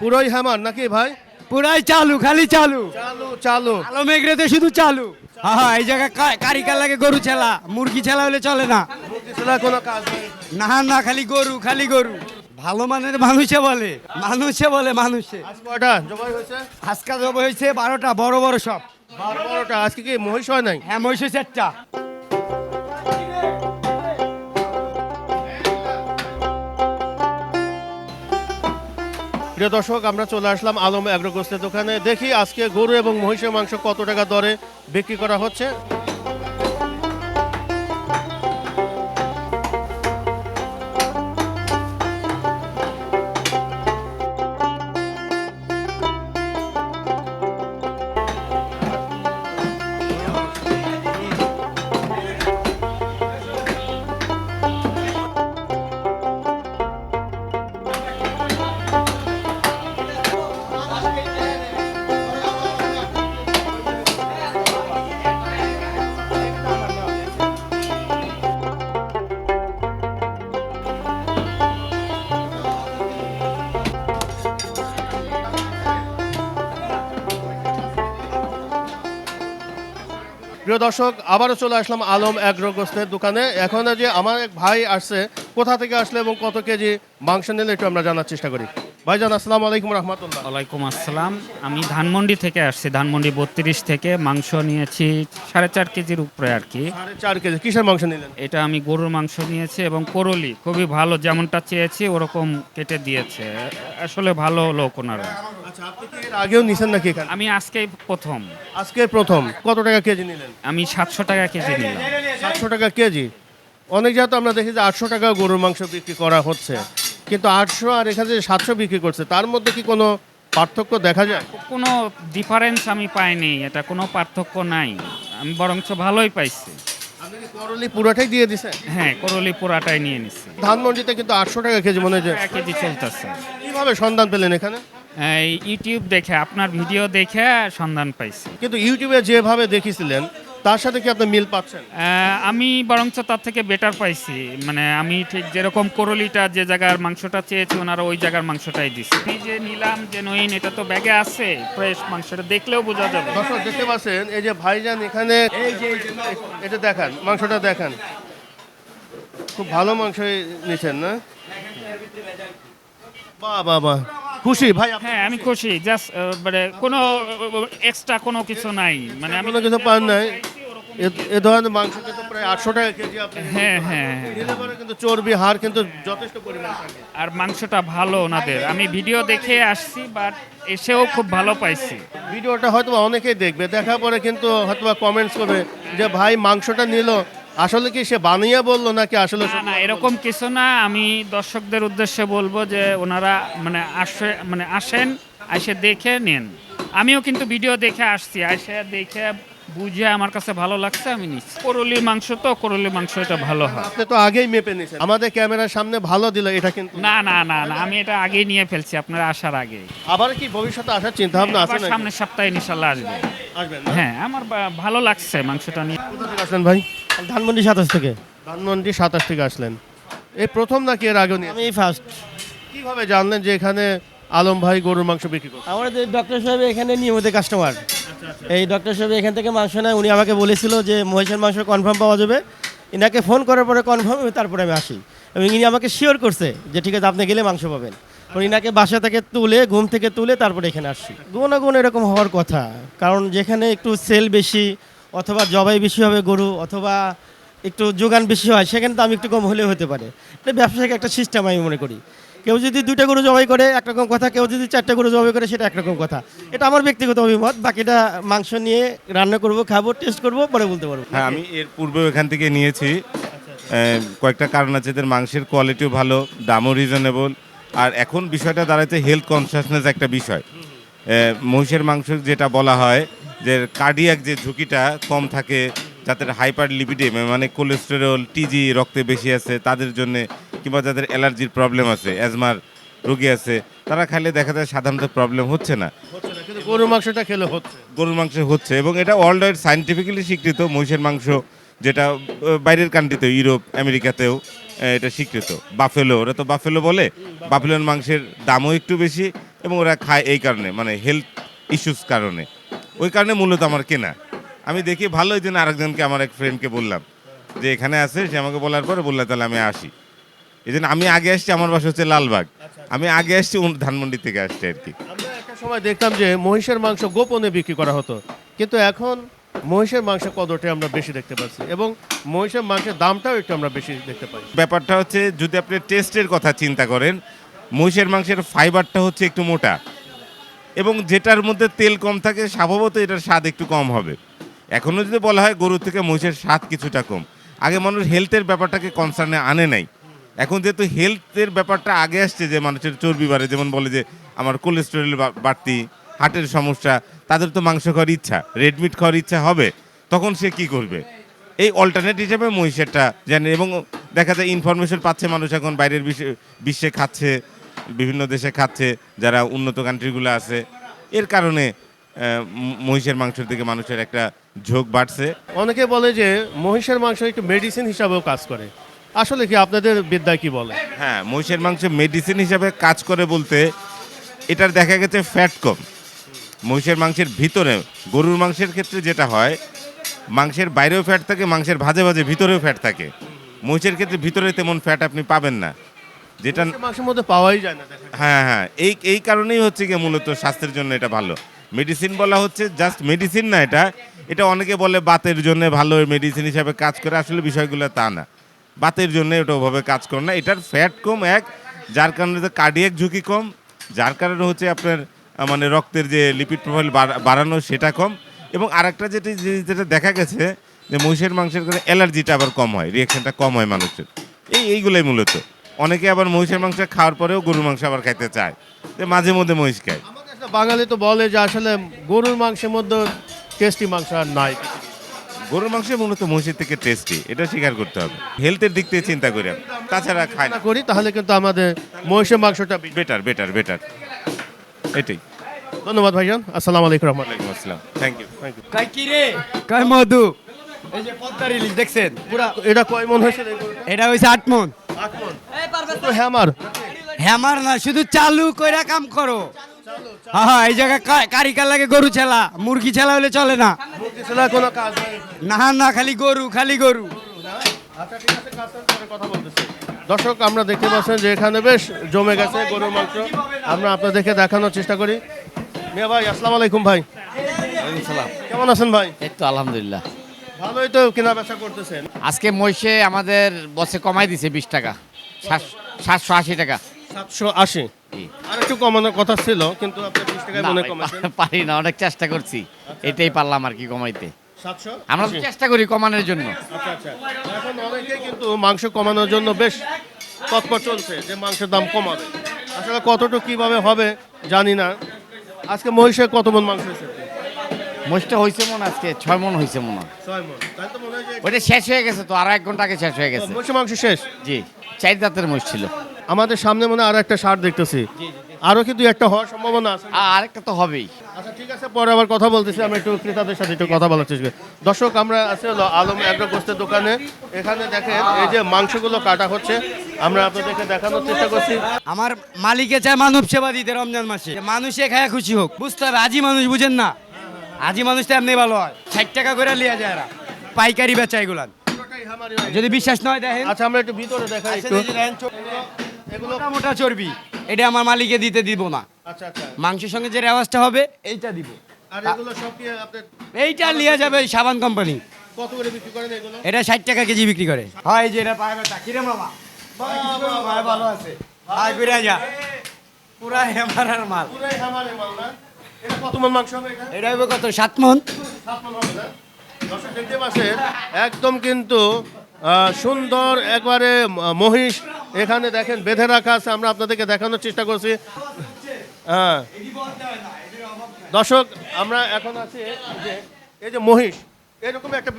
পুরোই হ্যামার নাকি ভাই? পুরাই চালু খালি চালু। চালু চালু। আলো মেঘরেতে শুধু চালু। হ্যাঁ এই জায়গায় কারিকার লাগে গরু ছেলা। মুরগি ছেলা হলে চলে না। কোনো কাজ নেই। না না খালি গরু খালি গরু। ভালো মানের মানুষে বলে। মানুষে বলে মানুষে। আজ কয়টা? জবাই হয়েছে? আজকা জব হয়েছে বারোটা বড় বড় সব। বারো বারোটা। আজকে কি মহিষ হয় নাই? হ্যাঁ মহিষ চারটা প্রিয় দর্শক, আমরা চলে আসলাম আলম অ্যাগ্রোগোস্তের দোকানে। দেখি আজকে গরু এবং মহিষের মাংস কত টাকা দরে বিক্রি করা হচ্ছে। প্রিয় দর্শক, আবারও চলে আসলাম আলম অ্যাগ্রোগোস্তের দোকানে। এখন যে আমার এক ভাই আসছে, কোথা থেকে আসলে এবং কত কেজি মাংস নিলে একটু আমরা জানার চেষ্টা করি। ভাইজান আসসালামু আলাইকুম রহমতুল্লাহ। ওয়ালাইকুম আসসালাম। আমি ধানমন্ডি থেকে আসছি ধানমন্ডি বত্রিশ থেকে। মাংস নিয়েছি সাড়ে চার কেজির উপরে আর কি। সাড়ে চার কেজি কিসের মাংস নিলেন? এটা আমি গরুর মাংস নিয়েছি এবং করলি খুবই ভালো যেমনটা চেয়েছি ওরকম কেটে দিয়েছে। আসলে ভালো লোক ওনারা। আচ্ছা আগেও নিছেন নাকি আমি আজকেই প্রথম। আজকে প্রথম। কত টাকা কেজি নিলেন? আমি সাতশো টাকা কেজি নিলাম। সাতশো টাকা কেজি। অনেক জায়গা তো আমরা দেখি যে আটশো টাকা গরুর মাংস বিক্রি করা হচ্ছে। কিন্তু আটশো আর এখানে যে সাতশো বিক্রি করছে তার মধ্যে কি কোনো পার্থক্য দেখা যায়? কোনো ডিফারেন্স আমি পাইনি এটা কোনো পার্থক্য নাই। আমি বরঞ্চ ভালোই পাইছি। আপনি কি করলি পুরোটাই দিয়ে দিছেন? হ্যাঁ করলি পুরাটাই নিয়ে নিছি। ধানমন্ডিতে কিন্তু আটশো টাকা কেজি মনে হয় যে এক কেজি চলতেছে। কীভাবে সন্ধান পেলেন এখানে? এই ইউটিউব দেখে আপনার ভিডিও দেখে সন্ধান পাইছি। কিন্তু ইউটিউবে যেভাবে দেখিছিলেন তার সাথে কি আপনি মিল পাচ্ছেন? আমি বরঞ্চ তার থেকে বেটার পাইছি। মানে আমি ঠিক যেরকম করলিটা যে জায়গার মাংসটা চেয়েছি ওনারা ওই জায়গার মাংসটাই দিচ্ছে আমি যে নিলাম যে নইন এটা তো ব্যাগে আছে ফ্রেশ মাংসটা দেখলেও বোঝা যাবে। দর্শক দেখতে পাচ্ছেন এই যে ভাইজান এখানে এটা দেখান মাংসটা দেখান। খুব ভালো মাংস নিছেন না? বাহ বাহ বাহ। খুশি ভাই হ্যাঁ আমি খুশি? জাস্ট মানে কোনো এক্সট্রা কোনো কিছু নাই। মানে আমি কোনো কিছু পান নাই? এ- ধরনের মাংস কিন্তু প্রায় আটশো টাকা কেজি আপনি হ্যাঁ হ্যাঁ হ্যাঁ। নিলে পরে কিন্তু চর্বি হার কিন্তু যথেষ্ট পরিমাণ থাকে। আর মাংসটা ভালো ওনাদের। আমি ভিডিও দেখে আসছি বাট এসেও খুব ভালো পাইছি। ভিডিওটা হয়তো অনেকেই দেখবে। দেখার পরে কিন্তু হয়তো কমেন্টস করবে যে ভাই মাংসটা নিল। আসলে কি সে বানিয়ে বলল নাকি আসলে না না এরকম কিছু না। আমি দর্শকদের উদ্দেশ্যে বলব যে ওনারা মানে আসে মানে আসেন এসে দেখে নেন। আমিও কিন্তু ভিডিও দেখে আসছি। এসে দেখে বুঝে আমার কাছে ভালো লাগছে আমি নিচ্ছি। করলির মাংস তো করলির মাংস এটা ভালো হয়। আপনি তো আগেই মেপে নিয়েছেন। আমাদের ক্যামেরার সামনে ভালো দিল এটা কিন্তু না না না না আমি এটা আগেই নিয়ে ফেলছি আপনারা আসার আগে। আবার কি ভবিষ্যতে আসার চিন্তা ভাবনা আছে নাকি? সামনের সপ্তাহে ইনশাল্লাহ আসবে। আসবেন না? হ্যাঁ আমার বা- ভালো লাগছে মাংসটা নিয়ে। কোথা থেকে আসলেন ভাই? ধানমন্ডি সাতাশ থেকে। ধানমন্ডি সাতাশ থেকে আসলেন। এই প্রথম নাকি এর আগে নিয়ে আমি ফার্স্ট কীভাবে জানলেন যে এখানে আলম ভাই গরুর মাংস বিক্রি করছে? আমাদের ডক্টর সাহেব এখানে নিয়মিত কাস্টমার এই ডক্টর সাহেব এখান থেকে মাংস নেয়। উনি আমাকে বলেছিল যে, মহিষের মাংস কনফার্ম পাওয়া যাবে। ইনাকে ফোন করার পরে কনফার্ম তারপরে আমি আসি। এবং ইনি আমাকে শিওর করছে যে, ঠিক আছে, আপনি গেলে মাংস পাবেন। ইনাকে বাসা থেকে তুলে, ঘুম থেকে তুলে তারপরে এখানে আসছি। গুণাগুণ এরকম হওয়ার কথা। কারণ যেখানে একটু সেল বেশি অথবা জবাই বেশি হবে গরু, অথবা একটু যোগান বেশি হয়, সেখানে তো আমি একটু কম হলেও হতে পারে। এটা ব্যবসায়িক একটা সিস্টেম আমি মনে করি। কেউ যদি দুইটা গরু জবাই করে একরকম কথা, কেউ যদি চারটা গরু জবাই করে, সেটা একরকম কথা। এটা আমার ব্যক্তিগত অভিমত, বাকিটা মাংস নিয়ে রান্না করব, খাব টেস্ট করব, পরে বলতে পারব। হ্যাঁ আমি এর পূর্বেও এখান থেকে নিয়েছি। কয়েকটা কারণ আছে, এদের মাংসের কোয়ালিটিও ভালো, দামও রিজনেবল আর এখন বিষয়টা দাঁড়াচ্ছে হেলথ কনসিয়াসনেস একটা বিষয়। মহিষের মাংস যেটা বলা হয়, যে কার্ডিয়াক যে ঝুঁকিটা কম থাকে, যাদের হাইপার লিপিডেম মানে কোলেস্টেরল টিজি রক্তে বেশি আছে, তাদের জন্য কিংবা যাদের অ্যালার্জির প্রবলেম আছে অ্যাজমার রোগী আছে তারা খাইলে দেখা যায় সাধারণত প্রবলেম হচ্ছে না। কিন্তু গরুর মাংসটা খেলে হচ্ছে। গরুর মাংস হচ্ছে এবং এটা ওয়ার্ল্ড ওয়াইড সাইন্টিফিক্যালি স্বীকৃত মহিষের মাংস যেটা বাইরের কান্ট্রিতেও ইউরোপ আমেরিকাতেও এটা স্বীকৃত। বাফেলো ওরা তো বাফেলো বলে। বাফেলোর মাংসের দামও একটু বেশি এবং ওরা খায় এই কারণে মানে হেলথ ইস্যুস কারণে। ওই কারণে মূলত আমার কেনা। আমি দেখি ভালো ওই জন্য আরেকজনকে আমার এক ফ্রেন্ডকে বললাম যে এখানে আছে সে আমাকে বলার পরে বললে তাহলে আমি আসি। এই জন্য আমি আগে আসছি আমার বাসা হচ্ছে লালবাগ। আমি আগে আসছি ধানমন্ডি থেকে আসছি আর কি। আমরা একটা সময় দেখতাম যে মহিষের মাংস গোপনে বিক্রি করা হতো। কিন্তু এখন মহিষের মাংসের কদরটা আমরা বেশি দেখতে পাচ্ছি এবং মহিষের মাংসের দামটাও একটু আমরা বেশি দেখতে পাই ব্যাপারটা হচ্ছে যদি আপনি টেস্টের কথা চিন্তা করেন মহিষের মাংসের ফাইবারটা হচ্ছে একটু মোটা এবং যেটার মধ্যে তেল কম থাকে স্বভাবত এটার স্বাদ একটু কম হবে। এখনও যদি বলা হয় গরুর থেকে মহিষের স্বাদ কিছুটা কম। আগে মানুষ হেলথের ব্যাপারটাকে কনসার্নে আনে নাই। এখন যেহেতু হেলথের ব্যাপারটা আগে আসছে যে মানুষের চর্বি বাড়ে, যেমন বলে যে আমার কোলেস্টেরল বাড়তি হার্টের সমস্যা, তাদের তো মাংস খাওয়ার ইচ্ছা রেডমিট খাওয়ার ইচ্ছা হবে, তখন সে কি করবে? এই অল্টারনেট হিসেবে মহিষেরটা জানে, এবং দেখা যায় ইনফরমেশন পাচ্ছে মানুষ এখন বাইরের বিশ্বে খাচ্ছে, বিভিন্ন দেশে খাচ্ছে, যারা উন্নত কান্ট্রিগুলো আছে। এর কারণে মহিষের মাংসের দিকে মানুষের একটা ঝোঁক বাড়ছে। অনেকে বলে যে মহিষের মাংস একটু মেডিসিন হিসাবেও কাজ করে। আসলে কি আপনাদের বিদ্যায় কি বলে? হ্যাঁ মহিষের মাংস মেডিসিন হিসাবে কাজ করে বলতে এটার দেখা গেছে ফ্যাট কম। মহিষের মাংসের ভিতরে গরুর মাংসের ক্ষেত্রে যেটা হয় মাংসের বাইরেও ফ্যাট থাকে মাংসের ভাজে ভাজে ভিতরেও ফ্যাট থাকে। মহিষের ক্ষেত্রে ভিতরে তেমন ফ্যাট আপনি পাবেন না। যেটা মাংসের মধ্যে পাওয়াই যায় না হ্যাঁ হ্যাঁ এই এই কারণেই হচ্ছে গিয়ে মূলত স্বাস্থ্যের জন্য এটা ভালো। মেডিসিন বলা হচ্ছে জাস্ট মেডিসিন না এটা। এটা অনেকে বলে বাতের জন্য ভালো মেডিসিন হিসাবে কাজ করে আসলে বিষয়গুলো তা না। বাতের জন্য এটা ওভাবে কাজ করে না। এটার ফ্যাট কম এক, যার কারণে কার্ডিয়াক ঝুঁকি কম, যার কারণে হচ্ছে আপনার মানে রক্তের যে লিপিড প্রোফাইল বাড়ানো সেটা কম। এবং আরেকটা যেটা যেটা দেখা গেছে যে মহিষের মাংসের কারণে অ্যালার্জিটা আবার কম হয় রিয়াকশনটা কম হয় মানুষের। এই, এইগুলোই মূলত। অনেকে আবার মহিষের মাংস খাওয়ার পরেও গরুর মাংস আবার খাইতে চায়, যে মাঝে মধ্যে মহিষ খায়। বাঙালি তো বলে যে আসলে গরুর মাংসের মধ্যে টেস্টি মাংস আর নাই। গরুর মাংস মূলত মহিষের থেকে টেস্টি এটা স্বীকার করতে হবে। হেলথের দিক থেকে চিন্তা করি। আমি। তাছাড়া খায় না। করি তাহলে কিন্তু আমাদের মহিষের মাংসটা বেটার বেটার বেটার এটাই। ধন্যবাদ ভাইজান। আসসালামু আলাইকুম রহমতুল্লাহ। ওয়ালাইকুম আসসালাম। থ্যাংক ইউ থ্যাংক ইউ কয় কি রে কয় মধু? এই যে পদ্মা রিলিজ দেখছেন? পুরা এটা কয় মন হয়েছে? এটা হইছে আট মন। আট মন। তো হ্যামার। হ্যামার না শুধু চালু কইরা কাম করো। হ্যাঁ হ্যাঁ এই জায়গায় কারিকার লাগে গরু ছেলা। মুরগি ছেলা হলে চলে না। কোনো কাজ না না খালি গরু খালি গরু। আচ্ছা ঠিক আছে কাজ টাজ করে কথা বলতেছি। দর্শক আমরা দেখতে পাচ্ছেন যে এখানে বেশ জমে গেছে গরুর মাংস। আমরা আপনাদেরকে দেখানোর চেষ্টা করি। মিয়া ভাই আসসালামু আলাইকুম ভাই। কেমন আছেন ভাই? এই তো আলহামদুলিল্লাহ। ভালোই তো কেনা বেচা করতেছেন। আজকে মহিষে আমাদের বসে কমাই দিছে বিশ টাকা সাতশো আশি টাকা। সাতশো আশি। আর একটু কমানোর কথা ছিল কিন্তু আপনি বিশ টাকায় মনে কমাচ্ছেন। পারি না অনেক চেষ্টা করছি। এটাই পারলাম আর কি কমাইতে। আমরা চেষ্টা করি কমানোর জন্য। আচ্ছা আচ্ছা। এখন অনেকেই কিন্তু মাংস কমানোর জন্য বেশ তৎপর চলছে যে মাংসের দাম কমাবে। আসলে কতটুকু কীভাবে হবে জানি না। আজকে মহিষের কত মন মাংস হয়েছে? মহিষটা হয়েছে মনে আজকে ছয় মন হয়েছে মনে। ওইটা শেষ হয়ে গেছে তো আর এক ঘণ্টা আগে শেষ হয়ে গেছে। মহিষের মাংস শেষ? জি চার দাঁতের মহিষ ছিল। আমাদের সামনে মনে আরও একটা সার দেখতেছি। আরও কিন্তু একটা হওয়ার সম্ভাবনা আছে? আর আরেকটা তো হবেই। আচ্ছা ঠিক আছে পরে আবার কথা বলতেছি আমি একটু ক্রেতাদের সাথে একটু কথা বলার চেষ্টা করি। দর্শক আমরা আছি হলো আলম অ্যাগ্রো গোস্তের দোকানে। এখানে দেখেন এই যে মাংসগুলো কাটা হচ্ছে আমরা আপনাদেরকে দেখানোর চেষ্টা করছি। আমার মালিকে চায় মানব সেবা দিতে রমজান মাসে। মানুষে খায়া খুশি হোক বুঝতে হবে আজি মানুষ বুঝেন না। আজি মানুষ তো এমনি ভালো হয়। ষাট টাকা করে লিয়া যায় এরা। পাইকারি বেচা এগুলান। যদি বিশ্বাস নয় দেখেন। আচ্ছা আমরা একটু ভিতরে দেখাই একটু। এগুলো মোটা চর্বি। এটা আমার মালিকে দিতে দিব না। আচ্ছা আচ্ছা। মাংসের সঙ্গে যে রেওয়াজটা হবে এইটা দিব। আর এগুলো সব কি আপনি এইটা লিয়া যাবে সাবান কোম্পানি। কত করে বিক্রি করেন এগুলো? এটা ষাট টাকা কেজি বিক্রি করে। হয় যে এটা পায় বেটা কিরে মামা? ভাই ভালো আছে? ভাই ঘুরে যা। পুরা হেমারার মাল। পুরাই খামারের মাল না? এটা কত মন মাংস হবে এটা? এটা হবে কত? সাত মন। সাত মন হবে না? দর্শক দেখতে পাচ্ছেন একদম কিন্তু সুন্দর একবারে মহিষ এখানে দেখেন বেঁধে রাখা আছে আমরা আপনাদেরকে দেখানোর চেষ্টা করছি। হ্যাঁ। দর্শক আমরা এখন আছি যে এই যে মহিষ এরকম একটা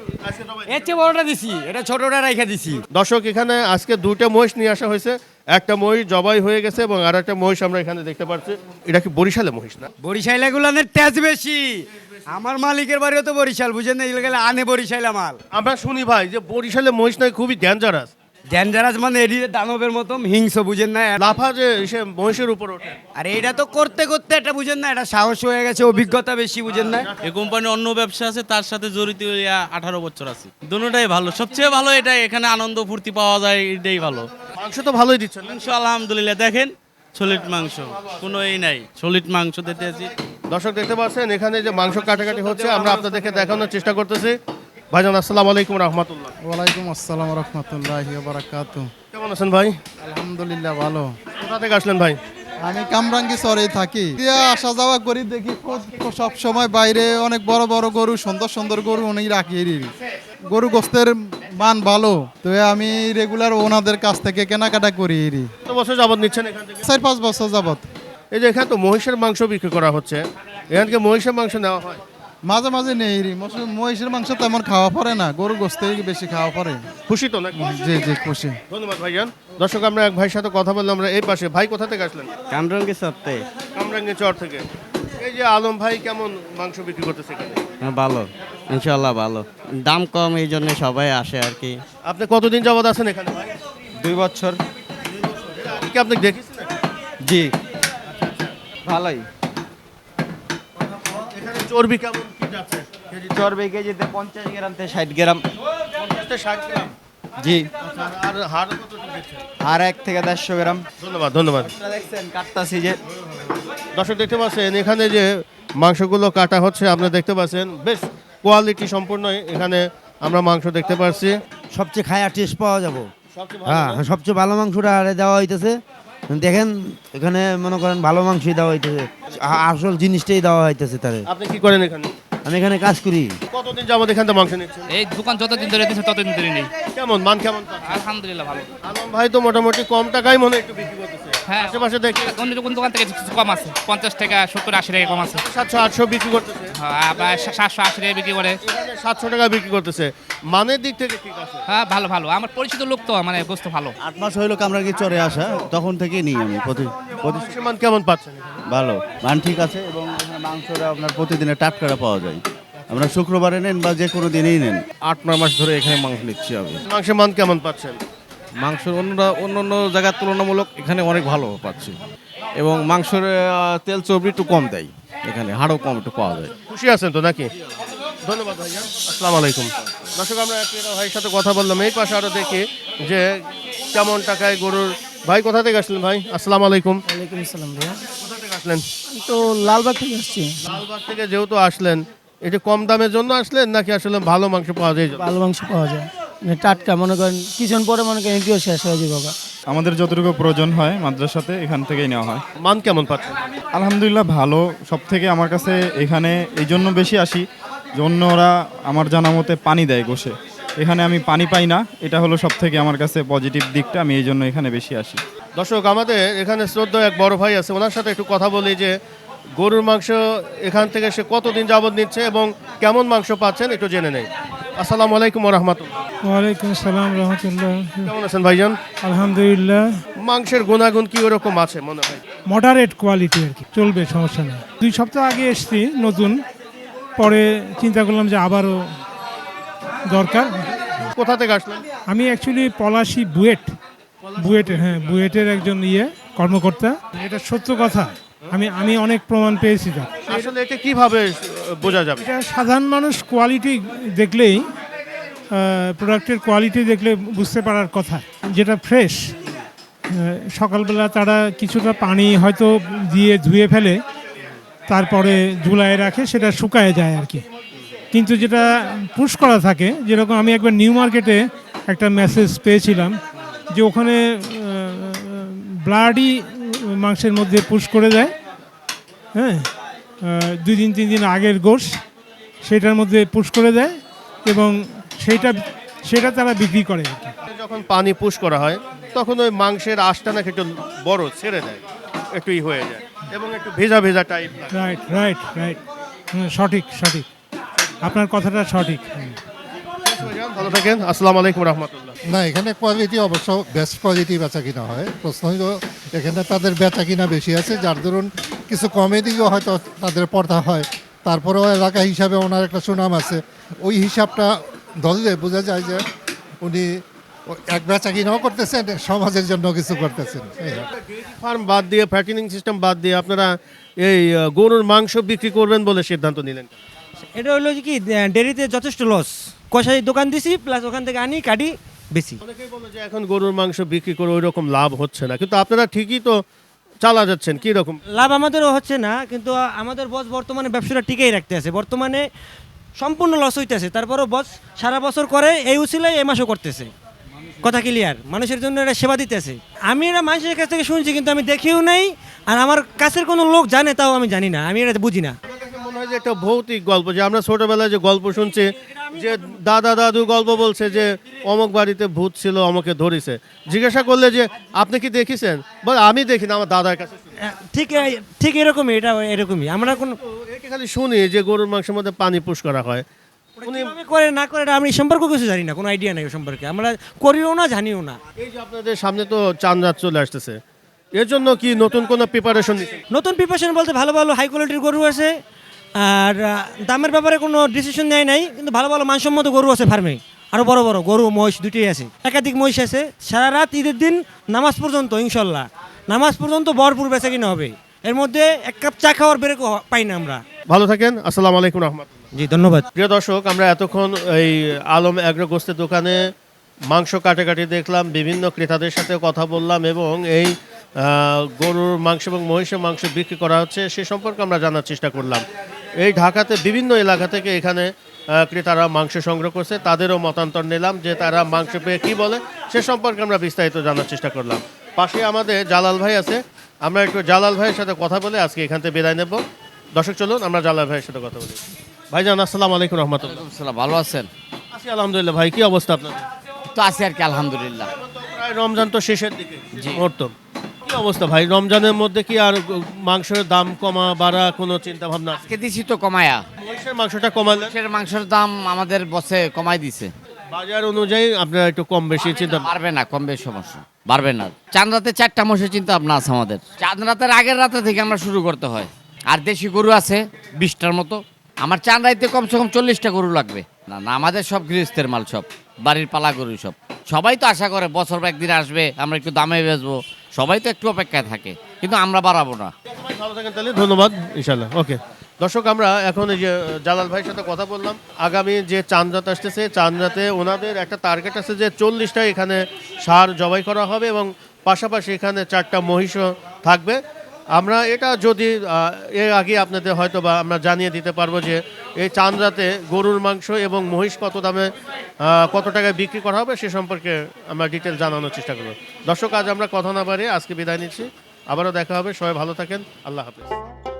আজকে বড়টা দিছি এটা ছোটটা রাইখা দিছি। দর্শক এখানে আজকে দুইটা মহিষ নিয়ে আসা হয়েছে। একটা মহিষ জবাই হয়ে গেছে এবং আর একটা মহিষ আমরা এখানে দেখতে পাচ্ছি। এটা কি বরিশালে মহিষ না? বরিশাল এগুলানের তেজ বেশি। আমার মালিকের বাড়িও তো বরিশাল বুঝেন না এগুলো গেলে আনে বরিশাল মাল। আমরা শুনি ভাই যে বরিশালে মহিষ নয় খুবই ডেঞ্জারাস ডেঞ্জারাস মানে এটি দানবের মতো হিংস বুঝেন না লাফা যে সে মহিষের উপর ওঠে। আর এইটা তো করতে করতে এটা বুঝেন না এটা সাহস হয়ে গেছে অভিজ্ঞতা বেশি বুঝেন না। এই কোম্পানির অন্য ব্যবসা আছে তার সাথে জড়িত আঠারো বছর আছে। দুটোটাই ভালো সবচেয়ে ভালো এটাই এখানে আনন্দ ফুর্তি পাওয়া যায় এটাই ভালো। মাংস তো ভালোই দিচ্ছেন? মাংস আলহামদুলিল্লাহ দেখেন সলিড মাংস কোনো এই নাই সলিড মাংস দিতে আছি। দর্শক দেখতে পাচ্ছেন এখানে যে মাংস কাটাকাটি হচ্ছে আমরা আপনাদেরকে দেখানোর চেষ্টা করতেছি। ভাইজান আসসালামু আলাইকুম রহমতুল্লাহ। ওয়ালাইকুম আসসালাম রহমতুল্লাহ বারাকাতু কেমন আছেন ভাই? আলহামদুলিল্লাহ ভালো। কোথা থেকে আসলেন ভাই? আমি কামরাঙ্গি চরেই থাকি। আসা যাওয়া করি দেখি সব সময় বাইরে অনেক বড় বড় গরু সুন্দর সুন্দর গরু উনি রাখি গরু গোস্তের মান ভালো তো আমি রেগুলার ওনাদের কাছ থেকে কেনাকাটা করি এরি কত বছর যাবত নিচ্ছেন এখান থেকে? চার পাঁচ বছর যাবত এই যে এখানে তো মহিষের মাংস বিক্রি করা হচ্ছে। এখান থেকে মহিষের মাংস নেওয়া হয়। মাঝে মাঝে নেই মহিষের মাংস তেমন খাওয়া পড়ে না। গরু গোস্তেই বেশি খাওয়া পড়ে। খুশি তো নাকি? জি জি খুশি। ধন্যবাদ ভাইজান। দর্শক আমরা এক ভাইয়ের সাথে কথা বললাম আমরা এই পাশে। ভাই কোথা থেকে আসলেন? কামরঙ্গি থেকে। কামরাঙ্গি চর থেকে। এই যে আলম ভাই কেমন মাংস বিক্রি করতেছে এখানে? হ্যাঁ, ভালো। ইনশাল্লাহ ভালো। দাম কম এই জন্য সবাই আসে আর কি। আপনি কতদিন যাবত আছেন এখানে ভাই? দুই বছর। কি আপনি দেখেছিলেন জি। ভালোই। এখানে চর্বি কেমন? কি যাচ্ছে? কেজি চর্বি কেজিতে পঞ্চাশ গ্রাম থেকে ষাট গ্রাম। পঞ্চাশটা ষাট গ্রাম? জি। আচ্ছা, আর হাড় কত এক থেকে দেড়শো গ্রাম। ধন্যবাদ ধন্যবাদ। দেখছেন কাটতাছি যে। দর্শক দেখতে পাচ্ছেন এখানে যে মাংসগুলো কাটা হচ্ছে আপনারা দেখতে পাচ্ছেন বেশ কোয়ালিটি সম্পূর্ণ এখানে আমরা মাংস দেখতে পাচ্ছি। সবচেয়ে খায়া টেস্ট পাওয়া যাব। সবচেয়ে ভালো হ্যাঁ সবচেয়ে ভালো মাংসটা আরে দেওয়া হইতেছে। দেখেন এখানে মনে করেন ভালো মাংসই দেওয়া হইতেছে। আসল জিনিসটাই দেওয়া হইতেছে তাহলে আপনি কি করেন এখানে? আমি এখানে কাজ করি। কতদিন যাবত এখান থেকে মাংস নিচ্ছেন? এই দোকান যতদিন ধরে দিচ্ছে ততদিন ধরে নেই। কেমন? মান কেমন? আলহামদুলিল্লাহ ভালো। আলম ভাই তো মোটামুটি কম টাকায় মনে একটু বিক্রি করতেছে হ্যাঁ। আশেপাশে দেখি অন্য কোন দোকান থেকে কিছু কম আছে পঞ্চাশ টাকা সত্তর আশি টাকা কম আছে। সাতশো আটশো বিক্রি করতেছে। হ্যাঁ, প্রায় সাতশো আশি টাকা বিক্রি করে। সাতশো টাকা বিক্রি করতেছে। মানের দিক থেকে ঠিক আছে। হ্যাঁ ভালো ভালো। আমার পরিচিত লোক তো মানে গোস্ত ভালো। আট মাস হইল কামরাঙ্গি চরে আসা তখন থেকেই নিই আমি প্রতি প্রতি মান কেমন পাচ্ছেন? ভালো। মান ঠিক আছে এবং এখানে মাংসটা আপনার প্রতিদিনে টাটকাটা পাওয়া যায়। আমরা শুক্রবারে নেন বা যে কোনো দিনেই নেন। আট নয় মাস ধরে এখানে মাংস নিচ্ছি আমি। মাংসের মান কেমন পাচ্ছেন? মাংসের অন্যরা অন্য অন্য জায়গার তুলনামূলক এখানে অনেক ভালো পাচ্ছি। এবং মাংসের তেল চর্বি একটু কম দেয় এখানে হাড়ও কম একটু পাওয়া যায়। খুশি আছেন তো নাকি? ধন্যবাদ ভাইয়া। আসসালামু আলাইকুম। দর্শক আমরা ভাইয়ের সাথে কথা বললাম। এই পাশে আরও দেখি যে কেমন টাকায় গরুর ভাই কোথা থেকে আসলেন ভাই? আসসালামু আলাইকুম। ওয়ালাইকুম আসসালাম ভাইয়া। কোথা থেকে আসলেন? তো লালবাগ থেকে আসছি। লালবাগ থেকে যেহেতু আসলেন এটা কম দামের জন্য আসলেন নাকি আসলে ভালো মাংস পাওয়া যায়? ভালো মাংস পাওয়া যায়। মানে টাটকা মনে করেন কিছুক্ষণ পরে মনে করেন এটিও শেষ হয়ে যাবে বাবা। আমাদের যতটুকু প্রয়োজন হয় মাদ্রাসাতে এখান থেকেই নেওয়া হয়। মান কেমন পাচ্ছেন? আলহামদুলিল্লাহ ভালো। সব থেকে আমার কাছে এখানে এই জন্য বেশি আসি যে অন্যরা আমার জানা মতে পানি দেয় গোসে। এখানে আমি পানি পাই না এটা হলো সব থেকে আমার কাছে পজিটিভ দিকটা আমি এই জন্য এখানে বেশি আসি। দর্শক আমাদের এখানে শ্রদ্ধ এক বড় ভাই আছে ওনার সাথে একটু কথা বলি যে গরুর মাংস এখান থেকে সে কতদিন যাবত নিচ্ছে এবং কেমন মাংস পাচ্ছেন একটু জেনে নেই। আসসালামু আলাইকুম রহমতুল্লাহ। ওয়ালাইকুম আসসালাম রহমতুল্লাহ। কেমন আছেন ভাইজান? আলহামদুলিল্লাহ। মাংসের গুণাগুণ কি ওরকম আছে মনে হয়? মডারেট কোয়ালিটি আর কি চলবে সমস্যা নেই। দুই সপ্তাহ আগে এসছি নতুন পরে চিন্তা করলাম যে আবারও দরকার। কোথা থেকে আসলেন? আমি অ্যাকচুয়ালি পলাশি বুয়েট বুয়েটের হ্যাঁ বুয়েটের একজন ইয়ে কর্মকর্তা। এটা সত্য কথা। আমি আমি অনেক প্রমাণ পেয়েছি তার আসলে এটা কীভাবে বোঝা যাবে? এটা সাধারণ মানুষ কোয়ালিটি দেখলেই প্রোডাক্টের কোয়ালিটি দেখলে বুঝতে পারার কথা যেটা ফ্রেশ সকালবেলা তারা কিছুটা পানি হয়তো দিয়ে ধুয়ে ফেলে তারপরে ঝুলায় রাখে সেটা শুকায় যায় আর কি। কিন্তু যেটা পুশ করা থাকে যেরকম আমি একবার নিউ মার্কেটে একটা মেসেজ পেয়েছিলাম যে ওখানে ব্লাডি মাংসের মধ্যে পুশ করে দেয়। হ্যাঁ? দুই দিন তিন দিন আগের গোশ সেটার মধ্যে পুশ করে দেয় এবং সেইটা সেটা তারা বিক্রি করে। যখন পানি পুশ করা হয় তখন ওই মাংসের আঁশটা নাকি একটু বড় ছেড়ে দেয়। একটু ই হয়ে যায় এবং একটু ভেজা ভেজা টাইপ রাইট রাইট রাইট সঠিক সঠিক। আপনার কথাটা সঠিক। ভালো থাকেন আসসালামু আলাইকুম রহমতুল্লাহ। না এখানে কোয়ালিটি অবশ্য বেস্ট কোয়ালিটি বেচা কিনা হয়। প্রশ্ন হলো এখানে তাদের বেচা কিনা বেশি আছে যার ধরুন কিছু কমে দিকেও হয়তো তাদের পর্দা হয়। তারপরেও এলাকা হিসাবে ওনার একটা সুনাম আছে। ওই হিসাবটা ধরলে বোঝা যায় যে উনি এক বেচা কিনাও করতেছেন সমাজের জন্য কিছু করতেছেন। ফার্ম বাদ দিয়ে ফ্যাটিনিং সিস্টেম বাদ দিয়ে আপনারা এই গরুর মাংস বিক্রি করবেন বলে সিদ্ধান্ত নিলেন এটা হলো কি ডেরিতে যথেষ্ট লস কষাই দোকান দিছি প্লাস ওখান থেকে আনি কাটি বেশি। অনেকেই বলে যে এখন গরুর মাংস বিক্রি করে ওই রকম লাভ হচ্ছে না। কিন্তু আপনারা ঠিকই তো চালা যাচ্ছেন কি রকম? লাভ আমাদেরও হচ্ছে না কিন্তু আমাদের বস বর্তমানে ব্যবসাটা টিকেই রাখতে আছে। বর্তমানে সম্পূর্ণ লস হইতেছে তারপরও বস সারা বছর করে এই উচিলায় এই মাসও করতেছে। কথা ক্লিয়ার মানুষের জন্য এটা সেবা দিতেছে। আমি এটা মানুষের কাছ থেকে শুনছি কিন্তু আমি দেখিও নাই আর আমার কাছের কোনো লোক জানে তাও আমি জানি না আমি এটা বুঝি না। যে একটা ভৌতিক গল্প যে আমরা ছোটবেলায় যে গল্প শুনছি যে দাদা দাদু গল্প বলছে যে অমুক বাড়িতে ভূত ছিল অমুকে ধরেছে। জিজ্ঞাসা করলে যে আপনি কি দেখেছেন? বল আমি দেখি না আমার দাদার কাছে ঠিক ঠিক এরকমই এটা এরকমই। আমরা কোনো একে খালি শুনি যে গরুর মাংসের মধ্যে পানি পুশ করা হয়। উনি করে না করে আমি সম্পর্কে কিছু জানি না কোনো আইডিয়া নাই সম্পর্কে। আমরা করিও না জানিও না। এই যে আপনাদের সামনে তো চাঁদ রাত চলে আসতেছে। এর জন্য কি নতুন কোনো প্রিপারেশন নতুন প্রিপারেশন বলতে ভালো ভালো হাই কোয়ালিটির গরু আছে। আর দামের ব্যাপারে কোনো ডিসিশন নেয় নাই কিন্তু ভালো ভালো মানসম্মত গরু আছে ফার্মে আরও বড় বড় গরু মহিষ দুটোই আছে। একাধিক মহিষ আছে। সারা রাত ঈদের দিন নামাজ পর্যন্ত ইনশাল্লাহ। নামাজ পর্যন্ত ভরপুর বেচা কিনা হবে। এর মধ্যে এক কাপ চা খাওয়ার বেড়ে পাই না আমরা। ভালো থাকেন। আসসালামু আলাইকুম রহমতুল্লাহ জি ধন্যবাদ। প্রিয় দর্শক আমরা এতক্ষণ এই আলম অ্যাগ্রো গোস্তের দোকানে মাংস কাটাকাটি দেখলাম বিভিন্ন ক্রেতাদের সাথে কথা বললাম এবং এই গরুর মাংস এবং মহিষের মাংস বিক্রি করা হচ্ছে সে সম্পর্কে আমরা জানার চেষ্টা করলাম। এই ঢাকাতে বিভিন্ন এলাকা থেকে এখানে ক্রেতারা মাংস সংগ্রহ করছে। তাদেরও মতান্তর নিলাম যে তারা মাংস পেয়ে কী বলে সে সম্পর্কে আমরা বিস্তারিত জানার চেষ্টা করলাম। পাশে আমাদের জালাল ভাই আছে। আমরা একটু জালাল ভাইয়ের সাথে কথা বলে আজকে এখান থেকে বিদায় নেব। দর্শক চলুন আমরা জালাল ভাইয়ের সাথে কথা বলি। ভাইজান আসসালামু আলাইকুম রহমতুল্লাহ। ভালো আছেন? আছি আলহামদুলিল্লাহ ভাই কি অবস্থা আপনার তো আছি আর কি আলহামদুলিল্লাহ। প্রায় রমজান তো শেষের দিকে মুহূর্ত। অবস্থা ভাই? রমজানের মধ্যে কি আর মাংসের দাম কমা বাড়া কোনো চিন্তা ভাবনা আজকে দিছি তো কমায়া। মহিষের মাংসটা কমালেন? মাংসের মাংসের দাম আমাদের বসে কমাই দিছে। বাজার অনুযায়ী আপনারা একটু কম বেশি চিন্তা পারবে না কম বেশ সমস্যা। পারবে না। চাঁদ রাতে চারটা মশের চিন্তা ভাবনা আছে আমাদের। চাঁদ রাতের আগের রাতে থেকে আমরা শুরু করতে হয়। আর দেশি গরু আছে বিশটার মতো। আমার চাঁদ রাইতে কমসে কম চল্লিশটা গরু লাগবে। না না আমাদের সব গৃহস্থের মাল সব। বাড়ির পালা গরু সব। সবাই তো আশা করে বছর একদিন আসবে আমরা একটু দামে বেচবো। সবাই তো একটু অপেক্ষায় থাকে, কিন্তু আমরা বাড়াবো না। তাহলে, ধন্যবাদ ইনশাল্লাহ ওকে। দর্শক, আমরা এখন এই যে জালাল ভাইয়ের সাথে কথা বললাম। আগামী যে চাঁদরাত আসতেছে, চাঁদরাতে ওনাদের একটা টার্গেট আছে যে, চল্লিশটা এখানে সার জবাই করা হবে এবং পাশাপাশি এখানে চারটা মহিষও থাকবে। আমরা এটা যদি এর আগে আপনাদের হয়তো বা আমরা জানিয়ে দিতে পারব যে এই চান্দ্রাতে গরুর মাংস এবং মহিষ কত দামে কত টাকায় বিক্রি করা হবে সে সম্পর্কে আমরা ডিটেল জানানোর চেষ্টা করব। দর্শক, আজ আমরা কথা না বাড়িয়ে আজকে বিদায় নিচ্ছি। আবারও দেখা হবে। সবাই ভালো থাকেন। আল্লাহ হাফিজ।